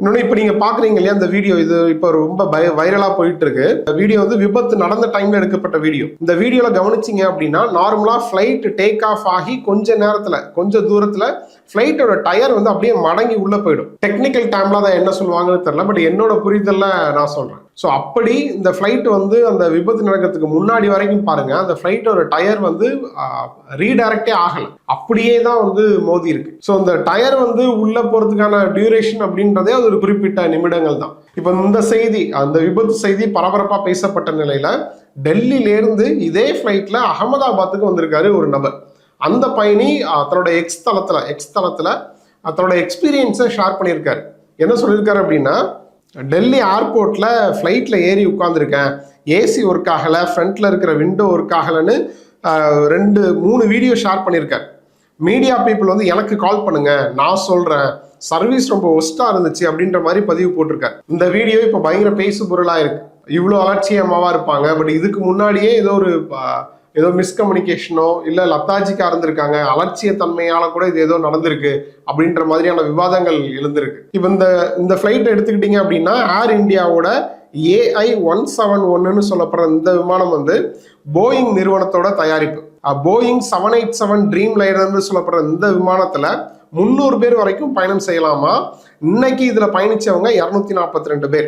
இன்னொன்று இப்போ நீங்கள் பார்க்குறீங்க இல்லையா அந்த வீடியோ இது இப்போ ரொம்ப பய வைரலாக போயிட்டு இருக்கு இந்த வீடியோ வந்து விபத்து நடந்த டைமில் எடுக்கப்பட்ட வீடியோ. இந்த வீடியோவில் கவனிச்சிங்க அப்படின்னா நார்மலாக ஃப்ளைட் டேக் ஆஃப் ஆகி கொஞ்ச நேரத்தில் கொஞ்ச தூரத்தில் ஃப்ளைட்டோட டயர் வந்து அப்படியே மடங்கி உள்ளே போயிடும். டெக்னிக்கல் டைம்ல தான் என்ன சொல்லுவாங்கன்னு தெரில பட் என்னோட புரிதலில் நான் சொல்கிறேன் ஸோ அப்படி இந்த ஃப்ளைட் வந்து அந்த விபத்து நடக்கிறதுக்கு முன்னாடி வரைக்கும் பாருங்க அந்த ஃப்ளைட்டோட டயர் வந்து ரீடைரக்டே ஆகலை. அப்படியே தான் வந்து மோதி இருக்கு. ஸோ இந்த டயர் வந்து உள்ள போறதுக்கான டியூரேஷன் அப்படின்றதே அது ஒரு குறிப்பிட்ட நிமிடங்கள் தான். இப்போ இந்த செய்தி அந்த விபத்து செய்தி பரபரப்பாக பேசப்பட்ட நிலையில டெல்லியிலேருந்து இதே ஃப்ளைட்ல அகமதாபாத்துக்கு வந்திருக்காரு ஒரு நபர். அந்த பயணி தன்னோட எக்ஸ் தளத்துல எக்ஸ் தளத்துல தன்னோட எக்ஸ்பீரியன்ஸை ஷேர் பண்ணியிருக்காரு. என்ன சொல்லியிருக்காரு அப்படின்னா டெல்லி ஏர்போர்ட்ல ஃப்ளைட்ல ஏறி உட்காந்துருக்கேன் ஏசி ஒர்க் ஆகலை ஃப்ரண்ட்ல இருக்கிற விண்டோ ஒர்க் ஆகலைன்னு ரெண்டு மூணு வீடியோ ஷேர் பண்ணியிருக்கேன். மீடியா பீப்புள் வந்து எனக்கு கால் பண்ணுங்க நான் சொல்றேன். சர்வீஸ் ரொம்ப ஒஸ்டா இருந்துச்சு அப்படின்ற மாதிரி பதிவு போட்டிருக்கேன். இந்த வீடியோ இப்போ பயங்கர பேசு பொருளா இருக்கு. இவ்வளோ அலட்சியமாவா இருப்பாங்க பட் இதுக்கு முன்னாடியே ஏதோ ஒரு ஏதோ மிஸ்கம்யூனிகேஷனோ இல்லை லத்தாஜிக்காக இருந்திருக்காங்க அலட்சியத்தன்மையால் கூட இது ஏதோ நடந்திருக்கு அப்படின்ற மாதிரியான விவாதங்கள் எழுந்திருக்கு. இப்போ இந்த இந்த ஃப்ளைட் எடுத்துக்கிட்டீங்க அப்படின்னா ஏர் இந்தியாவோட ஏஐ ஒன் செவன் ஒன்னுன்னு சொல்லப்படுற இந்த விமானம் வந்து போயிங் நிறுவனத்தோட தயாரிப்பு. போயிங் செவன் எயிட் செவன் ட்ரீம் லைனர்னு சொல்லப்படுற இந்த விமானத்தில் முந்நூறு பேர் வரைக்கும் பயணம் செய்யலாமா? இன்னைக்கு இதில் பயணிச்சவங்க இரநூத்தி நாற்பத்தி ரெண்டு பேர்.